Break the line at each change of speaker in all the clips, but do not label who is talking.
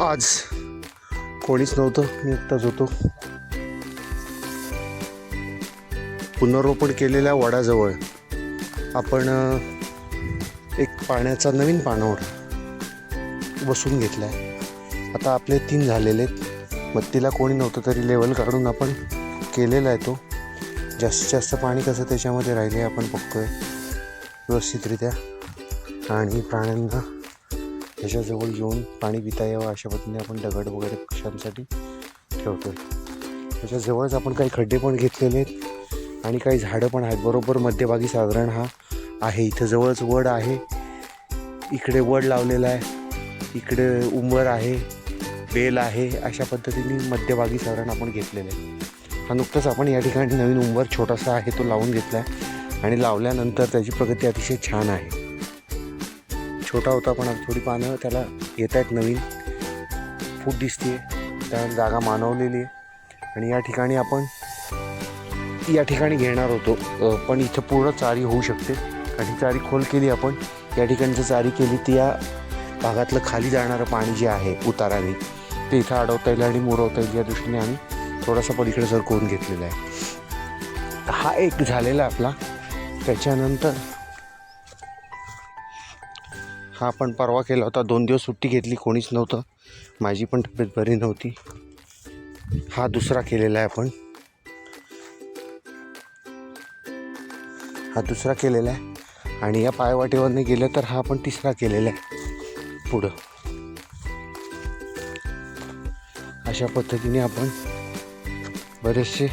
आज कोणीच नव्हतं मी एकटाच होतो. पुनर्रोपण केलेल्या वडाजवळ आपण एक पाण्याचा नवीन पानावर बसून घेतला आहे आता आपले तीन झालेले आहेत. मत्तीला कोणी नव्हतं तरी लेवल काढून आपण केलेला आहे तो. जास्तीत जास्त पाणी कसं त्याच्यामध्ये राहिले आपण बघतोय. व्यवस्थितरित्या. आणि प्राण्यांना त्याच्याजवळ येऊन पाणी पिता यावं अशा पद्धतीने आपण दगड वगैरे पक्ष्यांसाठी ठेवतोय. त्याच्याजवळच आपण काही खड्डे पण घेतलेले आहेत आणि काही झाडं पण आहेत. बरोबर मध्यभागी साधारण हा आहे. इथं जवळच वड आहे. इकडे वड लावलेला आहे. इकडे उंबर आहे. बेल आहे. अशा पद्धतीने मध्यभागी साधारण आपण घेतलेलं आहे. हा नुकतंच आपण या ठिकाणी नवीन उंबर छोटासा आहे तो लावून घेतला आहे आणि लावल्यानंतर त्याची प्रगती अतिशय छान आहे. छोटा होता पण आता थोडी पानं त्याला येत आहेत नवीन. फूट दिसते त्या जागा मानवलेली आहे. आणि या ठिकाणी आपण या ठिकाणी घेणार होतो. पण इथं पूर्ण चारी होऊ शकते. आणि चारी खोल केली आपण. या ठिकाणी जर चारी केली ती या भागातलं खाली जाणारं पाणी जे आहे उताराने ते इथं अडवता येईल आणि मुरवता येईल. या दृष्टीने आम्ही थोडासा पलीकडे सरकवून घेतलेला आहे. हा एक झालेला आपला. त्याच्यानंतर हा आपण परवा केला होता. दोन दिवस सुट्टी घेतली कोणीच नव्हतं. माझी पण तब्येत बरी नव्हती. हा दुसरा केलेला आहे आपण. हा दुसरा केलेला आहे. आणि या पायवाटेवरनं गेलं तर हा आपण तिसरा केलेला आहे. पुढं. अशा पद्धतीने आपण बरेचसे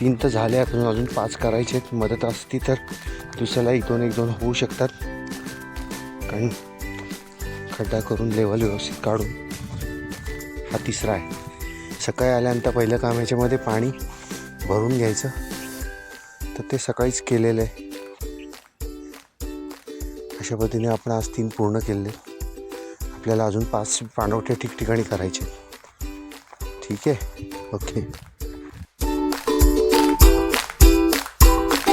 तीन तर झाले आपण अजून. पाच करायचे आहेत. मदत असती तर दुसऱ्याला एक दोन एक दोन होऊ शकतात. कारण खड्डा करून लेवल व्यवस्थित काढून हा तिसरा आहे. सकाळी आल्यानंतर पहिलं काम याच्यामध्ये पाणी भरून घ्यायचं. तर ते सकाळीच केलेलं आहे. अशा पद्धतीने आपण आज तीन पूर्ण केले. आपल्याला अजून पाच पाणवठे ठिकठिकाणी करायचे. ठीक आहे? ओके.